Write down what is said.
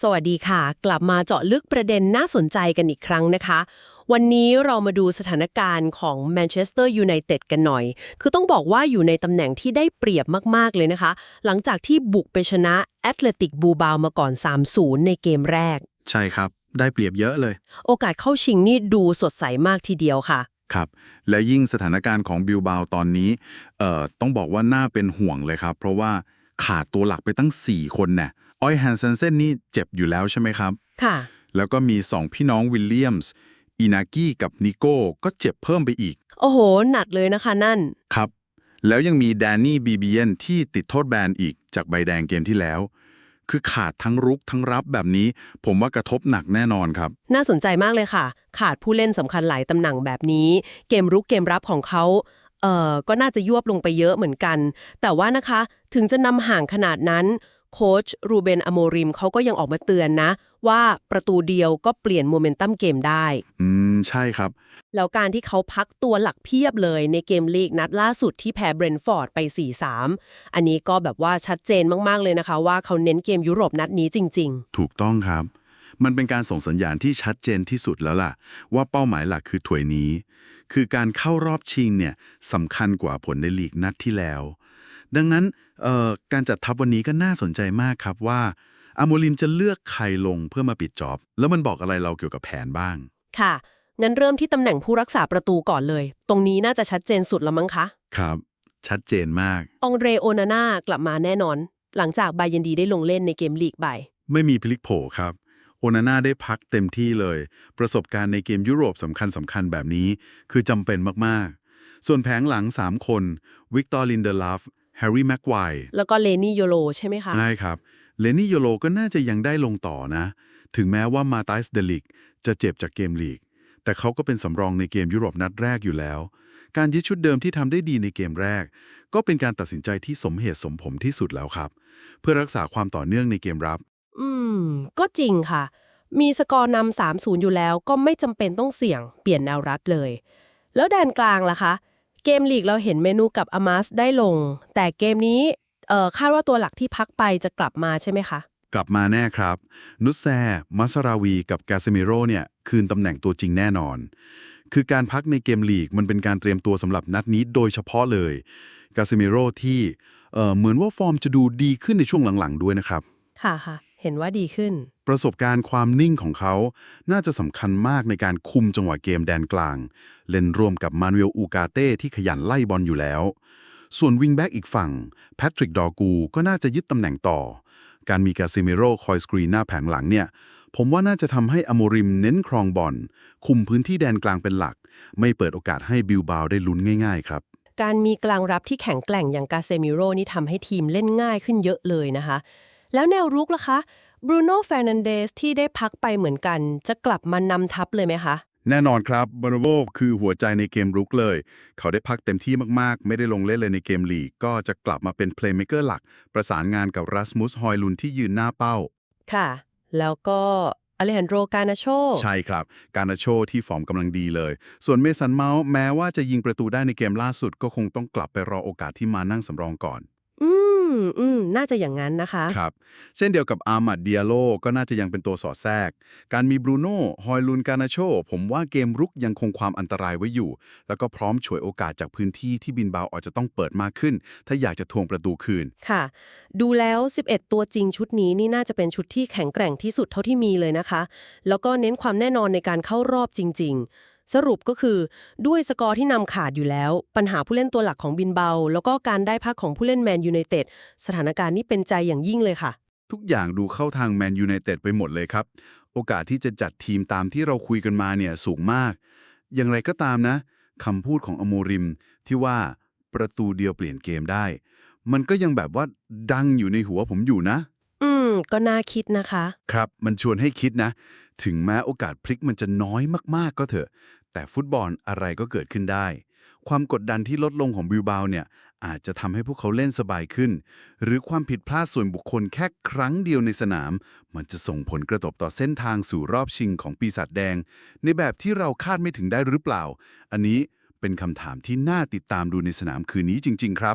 สวัสดีค่ะ กลับมาเจาะลึกประเด็นน่าสนใจกันอีกครั้งนะคะ วันนี้เรามาดูสถานการณ์ของแมนเชสเตอร์ยูไนเต็ดกันหน่อย คือต้องบอกว่าอยู่ในตำแหน่งที่ได้เปรียบมาก ๆ เลยนะคะ หลังจากที่บุกไปชนะแอตเลติกบูบาวมาก่อน 3-0 ในเกมแรก ใช่ครับ ได้เปรียบเยอะเลย โอกาสเข้าชิงนี่ดูสดใสมากทีเดียวค่ะ ครับ และยิ่งสถานการณ์ของบิลบาวตอนนี้เอ่อต้องบอกว่าน่าเป็นห่วงเลยครับ เพราะว่าขาดตัวหลักไปตั้ง 4 คนเนี่ย ออยแฮนเซนเซนนี่เจ็บอยู่แล้วใช่ไหมครับ ค่ะ แล้วก็มี2พี่น้องวิลเลียมส์อินากี้กับนิโก้ก็เจ็บเพิ่มไปอีก โอ้โห หนักเลยนะคะนั่น ครับ แล้วยังมีแดนนี่บีบีเนที่ติดโทษแบนอีกจากใบแดงเกมที่แล้ว คือขาดทั้งรุกทั้งรับแบบนี้ ผมว่ากระทบหนักแน่นอนครับ น่าสนใจมากเลยค่ะ ขาดผู้เล่นสำคัญหลายตำแหน่งแบบนี้ เกมรุกเกมรับของเขาเอ่อก็น่าจะยวบลงไปเยอะเหมือนกัน แต่ว่านะคะ ถึงจะนำห่างขนาดนั้น โค้ชรูเบนอโมริมเขาก็ยังออกมาเตือนนะ ว่าประตูเดียวก็เปลี่ยนโมเมนตัมเกมได้ อืม ใช่ครับ แล้วการที่เขาพักตัวหลักเพียบเลยในเกมลีกนัดล่าสุดที่แพ้เบรนท์ฟอร์ดไป 4-3 อันนี้ก็แบบว่าชัดเจนมาก ๆ เลยนะคะ ว่าเขาเน้นเกมยุโรปนัดนี้จริง ๆ ถูกต้องครับ มันเป็นการส่งสัญญาณที่ชัดเจนที่สุดแล้วล่ะ ว่าเป้าหมายหลักคือถ้วยนี้ คือการเข้ารอบชิงเนี่ยสำคัญกว่าผลในลีกนัดที่แล้ว ดังนั้นเอ่อการจัดทัพวันนี้ก็น่าสนใจมากครับว่าอาโมลิมจะเลือกใครลงเพื่อมาปิดจอบ แล้วมันบอกอะไรเราเกี่ยวกับแผนบ้าง ค่ะ งั้นเริ่มที่ตำแหน่งผู้รักษาประตูก่อนเลย ตรงนี้น่าจะชัดเจนสุดละมั้งคะ ครับ ชัดเจนมาก องเดรโอนาน่ากลับมาแน่นอน หลังจากบายันดีได้ลงเล่นในเกมลีกบ่ายไม่มีพลิกโผครับ โอนาน่าได้พักเต็มที่เลย ประสบการณ์ในเกมยุโรปสำคัญสำคัญแบบนี้ คือจำเป็นมากๆ ส่วนแผงหลัง 3 คนวิกตอร์ลินเดอร์ลัฟแฮร์รี่แม็กไกวร์แล้วก็เลนี่โยโลใช่ไหมคะ ใช่ครับ เลนี่โยโลก็น่าจะยังได้ลงต่อนะ ถึงแม้ว่ามาต i สเดลิกจะเจ็บจากเกมลีก แต่เขาก็เป็นสำรองในเกมยุโรปนัดแรกอยู่แล้ว การยึดชุดเดิมที่ทำได้ดีในเกมแรก ก็เป็นการตัดสินใจที่สมเหตุสมผลที่สุดแล้วครับ เพื่อรักษาความต่อเนื่องในเกมรับอื ม ก็จริงค่ะ มีสกอร์นำ3-0อยู่แล้วก็ไม่จำเป็นต้องเสี่ยง เปลี่ยนแนวรับเลย แล้วแดนกลางล่ะคะ เกมลีกเราเห็นเมนูกับอามาสได้ลง แต่เกมนี้เอ่อคาดว่าตัวหลักที่พักไปจะกลับมาใช่ไหมคะกลับมาแน่ครับ นุสแซมัสราวี กับกาเซมิโร่เนี่ย คืนตำแหน่งตัวจริงแน่นอน คือการพักในเกมลีกมันเป็นการเตรียมตัวสำหรับนัดนี้โดยเฉพาะเลย กาเซมิโร่ที่ เอ่อ เหมือนว่าฟอร์มจะดูดีขึ้นในช่วงหลังๆ ด้วยนะครับ ค่ะค่ะ เห็นว่าดีขึ้น ประสบการณ์ความนิ่งของเขา น่าจะสำคัญมากในการคุมจังหวะเกมแดนกลาง เล่นร่วมกับมานูเอลอูกาเต้ที่ขยันไล่บอลอยู่แล้ว ส่วนวิงแบ็กอีกฝั่งแพทริกดอร์กูก็น่าจะยึดตำแหน่งต่อ การมีกาซิเมโร่คอยสกรีนหน้าแผงหลังเนี่ยผมว่าน่าจะทำให้อโมริมเน้นครองบอลคุมพื้นที่แดนกลางเป็นหลัก ไม่เปิดโอกาสให้บิลบาวได้ลุ้นง่าย ๆ ครับการมีกลางรับที่แข็งแกร่งอย่างกาเซมิโร่นี่ทำให้ทีมเล่นง่ายขึ้นเยอะเลยนะคะ แล้วแนวรุกล่ะคะบรูโน่เฟร์นันเดสที่ได้พักไปเหมือนกัน จะกลับมานำทัพเลยไหมคะ แน่นอนครับบอนโวคือหัวใจในเกมรุกเลย เขาได้พักเต็มที่มากๆ ไม่ได้ลงเล่นเลยในเกมลีก ก็จะกลับมาเป็นเพลย์เม k เกอร์หลัก ประสานงานกับรัสมุสฮอยลุนที่ยืนหน้าเป้า ค่ะ แล้วก็อเลฮันโดรกานาโช ใช่ครับ การนาโชที่ฟอร์มกำลังดีเลย ส่วนเมสันเมาส์แม้ว่าจะยิงประตูได้ในเกมล่าสุด ก็คงต้องกลับไปรอโอกาสที่มานั่งสำรองก่อนอื มอืมน่าจะอย่างนั้นนะคะ ครับ เช่นเดียวกับอามัดเดียโลก็น่าจะยังเป็นตัวสอดแทรก การมีบรูโน่ฮอยลุนการนาโช ผมว่าเกมรุกยังคงความอันตรายไว้อยู่ แล้วก็พร้อมฉวยโอกาสจากพื้นที่ที่บินบาวอาจจะต้องเปิดมากขึ้น ถ้าอยากจะทวงประตูคืน ค่ะ ดูแล้ว 11 ตัวจริงชุดนี้นี่น่าจะเป็นชุดที่แข็งแกร่งที่สุดเท่าที่มีเลยนะคะ แล้วก็เน้นความแน่นอนในการเข้ารอบจริง ๆ สรุปก็คือด้วยสกอร์ที่นำขาดอยู่แล้ว ปัญหาผู้เล่นตัวหลักของบินเบา แล้วก็การได้พักของผู้เล่นแมนยูไนเต็ดสถานการณ์นี้เป็นใจอย่างยิ่งเลยค่ะ ทุกอย่างดูเข้าทางแมนยูไนเต็ดไปหมดเลยครับ โอกาสที่จะจัดทีมตามที่เราคุยกันมาเนี่ยสูงมาก อย่างไรก็ตามนะคำพูดของอโมริม ที่ว่าประตูเดียวเปลี่ยนเกมได้ มันก็ยังแบบว่าดังอยู่ในหัวผมอยู่นะ ก็น่าคิดนะคะ ครับ มันชวนให้คิดนะ ถึงแม้โอกาสพลิกมันจะน้อยมากๆก็เถอะ แต่ฟุตบอลอะไรก็เกิดขึ้นได้ ความกดดันที่ลดลงของบิลบาวเนี่ยอาจจะทำให้พวกเขาเล่นสบายขึ้น หรือความผิดพลาดส่วนบุคคลแค่ครั้งเดียวในสนาม มันจะส่งผลกระทบต่อเส้นทางสู่รอบชิงของปีศาจแดง ในแบบที่เราคาดไม่ถึงได้หรือเปล่า อันนี้เป็นคำถามที่น่าติดตามดูในสนามคืนนี้จริง ๆ ครับ